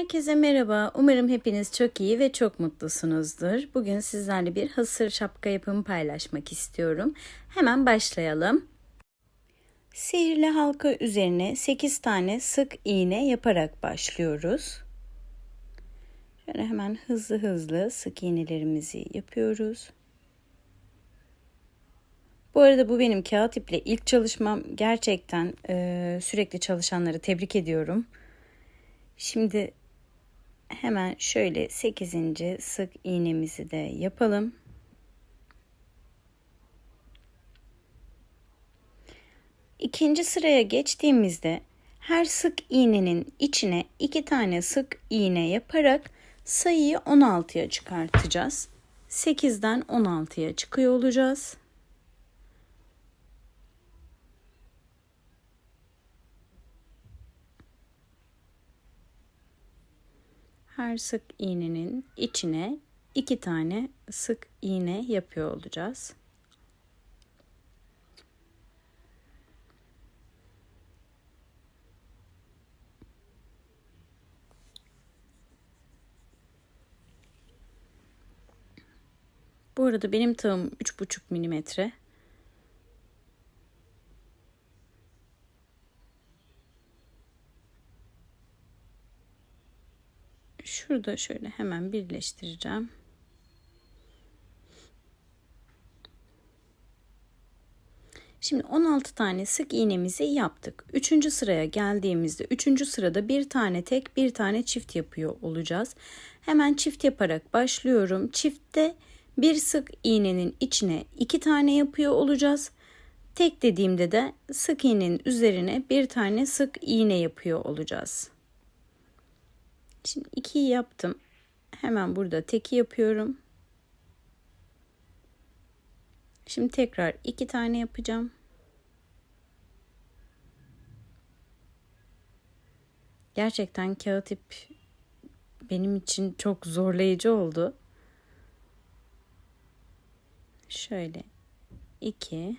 Herkese merhaba. Umarım hepiniz çok iyi ve çok mutlusunuzdur. Bugün sizlerle bir hasır şapka yapımı paylaşmak istiyorum. Hemen başlayalım. Sihirli halka üzerine 8 tane sık iğne yaparak başlıyoruz. Şöyle hemen hızlı hızlı sık iğnelerimizi yapıyoruz. Bu arada bu benim kağıt iple ilk çalışmam. Gerçekten e, sürekli çalışanları tebrik ediyorum. Şimdi hemen şöyle 8. sık iğnemizi de yapalım. İkinci sıraya geçtiğimizde her sık iğnenin içine iki tane sık iğne yaparak sayıyı 16'ya çıkartacağız. 8'den 16'ya çıkıyor olacağız. Her sık iğnenin içine iki tane sık iğne yapıyor olacağız. Bu arada benim tığım 3,5 milimetre. Şurada şöyle hemen birleştireceğim. Şimdi 16 tane sık iğnemizi yaptık. Üçüncü sıraya geldiğimizde üçüncü sırada bir tane tek bir tane çift yapıyor olacağız. Hemen çift yaparak başlıyorum. Çiftte bir sık iğnenin içine iki tane yapıyor olacağız. Tek dediğimde de sık iğnenin üzerine bir tane sık iğne yapıyor olacağız. Şimdi 2'yi yaptım. Hemen burada teki yapıyorum. Şimdi tekrar iki tane yapacağım. Gerçekten kağıt ip benim için çok zorlayıcı oldu. Şöyle iki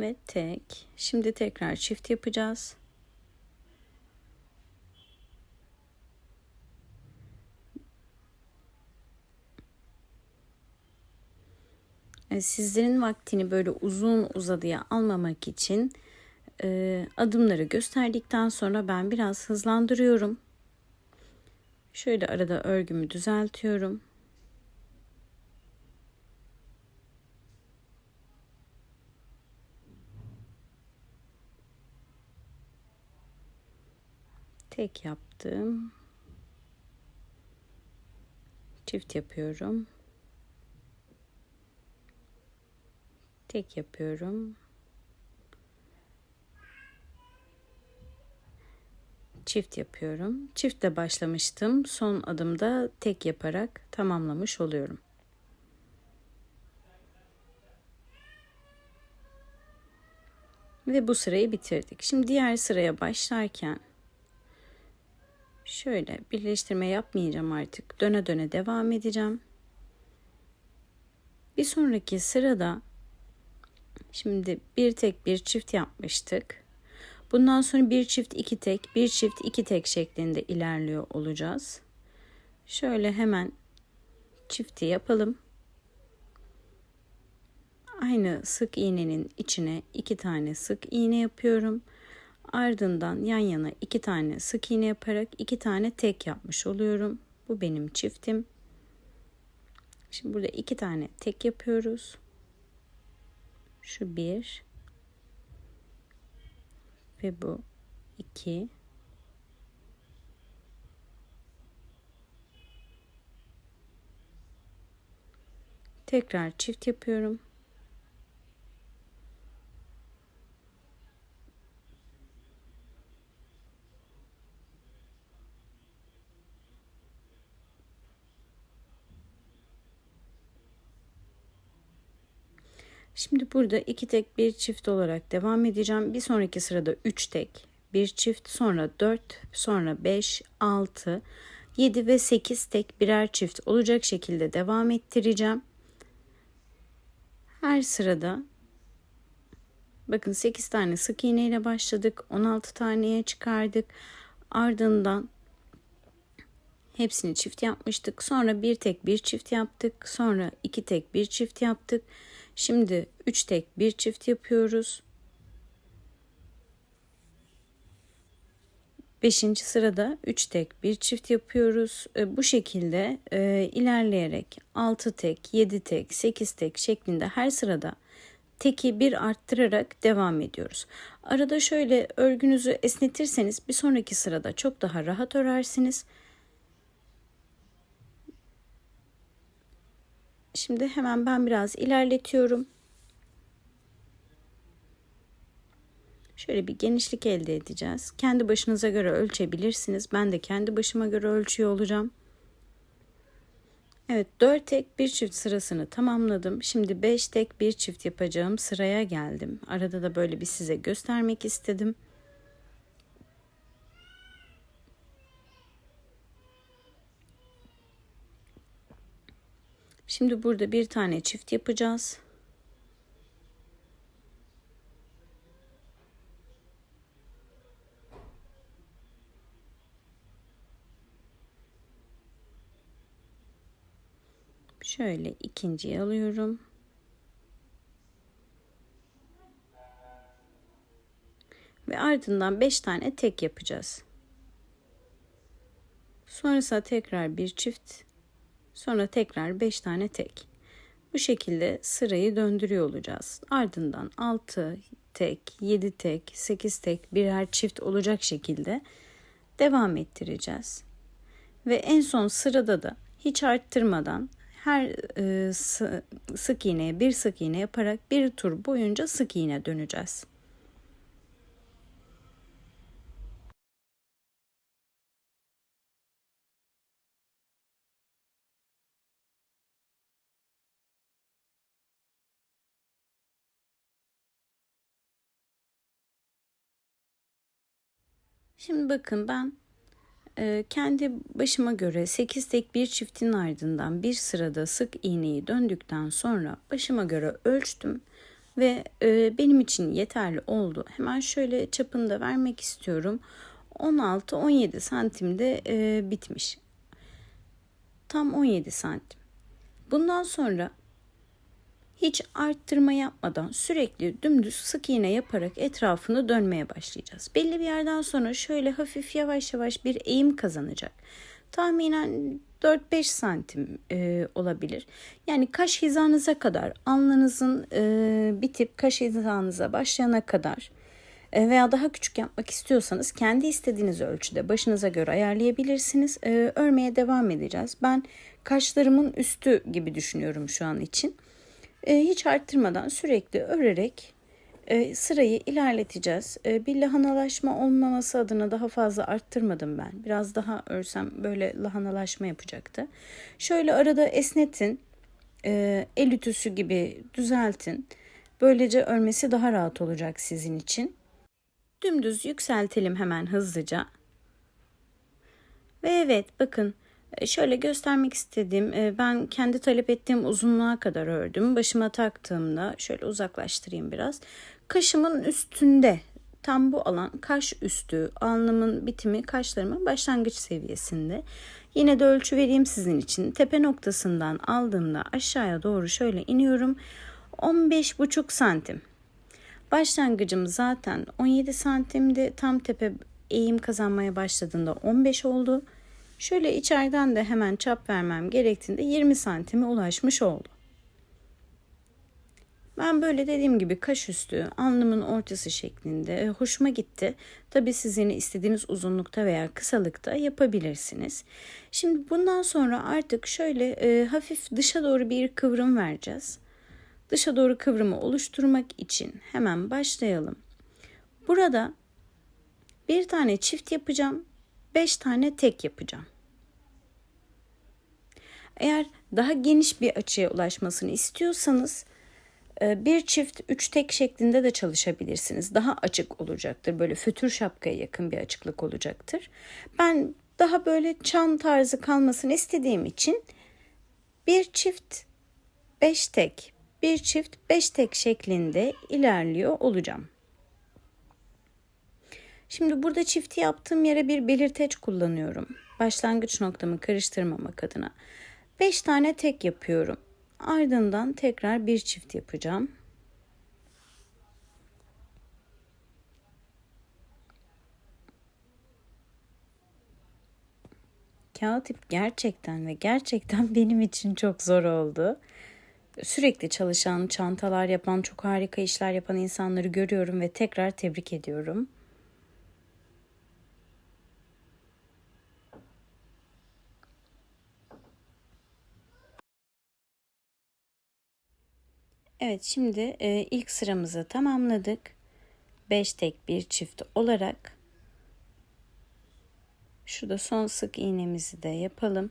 ve tek. Şimdi tekrar çift yapacağız. E, sizlerin vaktini böyle uzun uzadıya almamak için e, adımları gösterdikten sonra ben biraz hızlandırıyorum. Şöyle arada örgümü düzeltiyorum. Tek yaptım. Çift yapıyorum. Tek yapıyorum. Çift yapıyorum. Çiftle başlamıştım. Son adımda tek yaparak tamamlamış oluyorum. Ve bu sırayı bitirdik. Şimdi diğer sıraya başlarken Şöyle birleştirme yapmayacağım artık. Döne döne devam edeceğim. Bir sonraki sırada şimdi bir tek bir çift yapmıştık. Bundan sonra bir çift iki tek, bir çift iki tek şeklinde ilerliyor olacağız. Şöyle hemen çifti yapalım. Aynı sık iğnenin içine iki tane sık iğne yapıyorum. Ardından yan yana iki tane sık iğne yaparak iki tane tek yapmış oluyorum. Bu benim çiftim. Şimdi burada iki tane tek yapıyoruz. Şu bir ve bu iki. Tekrar çift yapıyorum. Şimdi burada iki tek bir çift olarak devam edeceğim. Bir sonraki sırada üç tek bir çift sonra dört sonra beş altı yedi ve sekiz tek birer çift olacak şekilde devam ettireceğim. Her sırada bakın 8 tane sık iğne ile başladık. 16 taneye çıkardık. Ardından hepsini çift yapmıştık. Sonra bir tek bir çift yaptık. Sonra iki tek bir çift yaptık. Şimdi 3 tek bir çift yapıyoruz. Beşinci sırada 3 tek bir çift yapıyoruz. E, bu şekilde e, ilerleyerek 6 tek, 7 tek, 8 tek şeklinde her sırada teki bir arttırarak devam ediyoruz. Arada şöyle örgünüzü esnetirseniz bir sonraki sırada çok daha rahat örersiniz. Şimdi hemen ben biraz ilerletiyorum. Şöyle bir genişlik elde edeceğiz. Kendi başınıza göre ölçebilirsiniz. Ben de kendi başıma göre ölçüyor olacağım. Evet 4 tek bir çift sırasını tamamladım. Şimdi 5 tek bir çift yapacağım sıraya geldim. Arada da böyle bir size göstermek istedim. Şimdi burada bir tane çift yapacağız. Şöyle ikinciyi alıyorum. Ve ardından 5 tane tek yapacağız. Sonrasında tekrar bir çift. Sonra tekrar 5 tane tek. Bu şekilde sırayı döndürüyor olacağız. Ardından 6 tek, 7 tek, 8 tek birer çift olacak şekilde devam ettireceğiz. Ve en son sırada da hiç arttırmadan her e, sık iğneye bir sık iğne yaparak bir tur boyunca sık iğne döneceğiz. Şimdi bakın ben ee, kendi başıma göre 8 tek bir çiftin ardından bir sırada sık iğneyi döndükten sonra başıma göre ölçtüm ve e, benim için yeterli oldu. Hemen şöyle çapını da vermek istiyorum. 16-17 santimde e, bitmiş. Tam 17 santim. Bundan sonra hiç arttırma yapmadan sürekli dümdüz sık iğne yaparak etrafını dönmeye başlayacağız. Belli bir yerden sonra şöyle hafif yavaş yavaş bir eğim kazanacak. Tahminen 4-5 santim e, olabilir. Yani kaş hizanıza kadar alnınızın e, bitip kaş hizanıza başlayana kadar e, veya daha küçük yapmak istiyorsanız kendi istediğiniz ölçüde başınıza göre ayarlayabilirsiniz. E, örmeye devam edeceğiz. Ben kaşlarımın üstü gibi düşünüyorum şu an için. E, hiç arttırmadan sürekli örerek e, sırayı ilerleteceğiz. E, bir lahanalaşma olmaması adına daha fazla arttırmadım ben. Biraz daha örsem böyle lahanalaşma yapacaktı. Şöyle arada esnetin. E, el ütüsü gibi düzeltin. Böylece örmesi daha rahat olacak sizin için. Dümdüz yükseltelim hemen hızlıca. Ve evet bakın şöyle göstermek istedim. E, ben kendi talep ettiğim uzunluğa kadar ördüm. Başıma taktığımda şöyle uzaklaştırayım biraz. Kaşımın üstünde tam bu alan kaş üstü, alnımın bitimi kaşlarımın başlangıç seviyesinde. Yine de ölçü vereyim sizin için. Tepe noktasından aldığımda aşağıya doğru şöyle iniyorum. 15,5 santim. Başlangıcım zaten 17 santimdi. Tam tepe eğim kazanmaya başladığında 15 oldu. Şöyle içeriden de hemen çap vermem gerektiğinde 20 santime ulaşmış oldu. Ben böyle dediğim gibi kaş üstü, alnımın ortası şeklinde e, hoşuma gitti. Tabi siz yine istediğiniz uzunlukta veya kısalıkta yapabilirsiniz. Şimdi bundan sonra artık şöyle e, hafif dışa doğru bir kıvrım vereceğiz. Dışa doğru kıvrımı oluşturmak için hemen başlayalım. Burada bir tane çift yapacağım. 5 tane tek yapacağım. Eğer daha geniş bir açıya ulaşmasını istiyorsanız e, bir çift üç tek şeklinde de çalışabilirsiniz. Daha açık olacaktır. Böyle fötür şapkaya yakın bir açıklık olacaktır. Ben daha böyle çan tarzı kalmasını istediğim için bir çift beş tek bir çift 5 tek şeklinde ilerliyor olacağım. Şimdi burada çifti yaptığım yere bir belirteç kullanıyorum. Başlangıç noktamı karıştırmamak adına. 5 tane tek yapıyorum. Ardından tekrar bir çift yapacağım. Kağıt ip gerçekten ve gerçekten benim için çok zor oldu. Sürekli çalışan, çantalar yapan, çok harika işler yapan insanları görüyorum ve tekrar tebrik ediyorum. Evet şimdi e, ilk sıramızı tamamladık. 5 tek bir çift olarak şurada son sık iğnemizi de yapalım.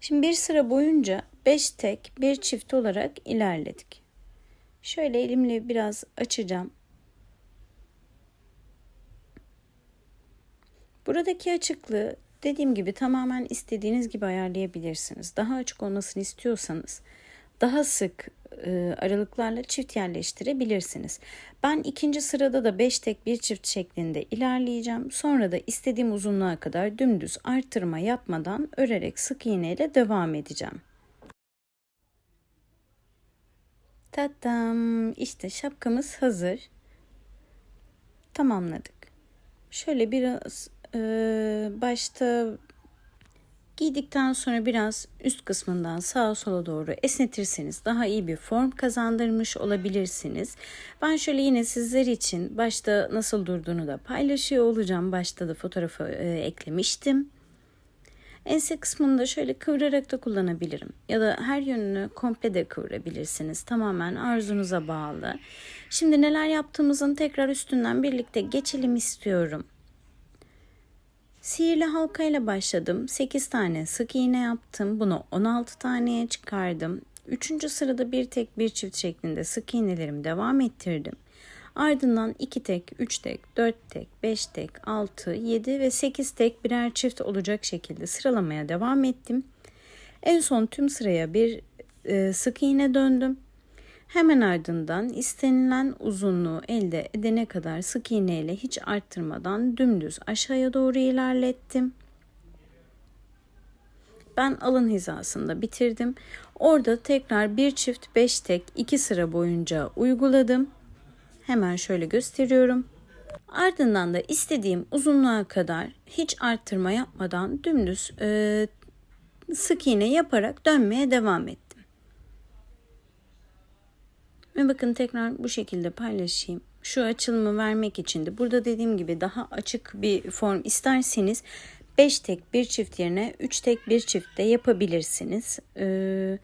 Şimdi bir sıra boyunca 5 tek bir çift olarak ilerledik. Şöyle elimle biraz açacağım. Buradaki açıklığı dediğim gibi tamamen istediğiniz gibi ayarlayabilirsiniz. Daha açık olmasını istiyorsanız daha sık e, aralıklarla çift yerleştirebilirsiniz. Ben ikinci sırada da 5 tek bir çift şeklinde ilerleyeceğim. Sonra da istediğim uzunluğa kadar dümdüz artırma yapmadan örerek sık iğne ile devam edeceğim. Tatam işte şapkamız hazır. Tamamladık. Şöyle biraz e, başta Giydikten sonra biraz üst kısmından sağa sola doğru esnetirseniz daha iyi bir form kazandırmış olabilirsiniz. Ben şöyle yine sizler için başta nasıl durduğunu da paylaşıyor olacağım. Başta da fotoğrafı e, eklemiştim. Ense kısmını da şöyle kıvırarak da kullanabilirim. Ya da her yönünü komple de kıvırabilirsiniz. Tamamen arzunuza bağlı. Şimdi neler yaptığımızın tekrar üstünden birlikte geçelim istiyorum. Sihirli halka ile başladım. 8 tane sık iğne yaptım. Bunu 16 taneye çıkardım. Üçüncü sırada bir tek bir çift şeklinde sık iğnelerimi devam ettirdim. Ardından 2 tek, 3 tek, 4 tek, 5 tek, 6, 7 ve 8 tek birer çift olacak şekilde sıralamaya devam ettim. En son tüm sıraya bir e, sık iğne döndüm. Hemen ardından istenilen uzunluğu elde edene kadar sık iğne ile hiç arttırmadan dümdüz aşağıya doğru ilerlettim. Ben alın hizasında bitirdim. Orada tekrar bir çift beş tek iki sıra boyunca uyguladım. Hemen şöyle gösteriyorum. Ardından da istediğim uzunluğa kadar hiç arttırma yapmadan dümdüz e, sık iğne yaparak dönmeye devam ettim. Ve bakın tekrar bu şekilde paylaşayım. Şu açılımı vermek için de burada dediğim gibi daha açık bir form isterseniz 5 tek bir çift yerine 3 tek bir çift de yapabilirsiniz. Ee,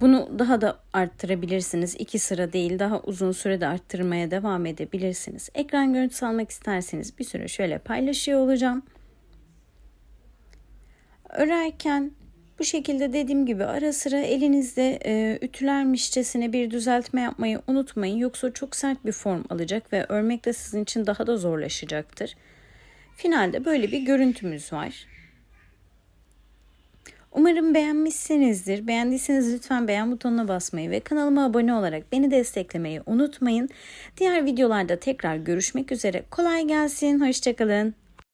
bunu daha da arttırabilirsiniz. İki sıra değil daha uzun sürede arttırmaya devam edebilirsiniz. Ekran görüntüsü almak isterseniz bir süre şöyle paylaşıyor olacağım. Örerken bu şekilde dediğim gibi ara sıra elinizde e, ütülermişçesine bir düzeltme yapmayı unutmayın. Yoksa çok sert bir form alacak ve örmek de sizin için daha da zorlaşacaktır. Finalde böyle bir görüntümüz var. Umarım beğenmişsinizdir. Beğendiyseniz lütfen beğen butonuna basmayı ve kanalıma abone olarak beni desteklemeyi unutmayın. Diğer videolarda tekrar görüşmek üzere. Kolay gelsin. Hoşçakalın.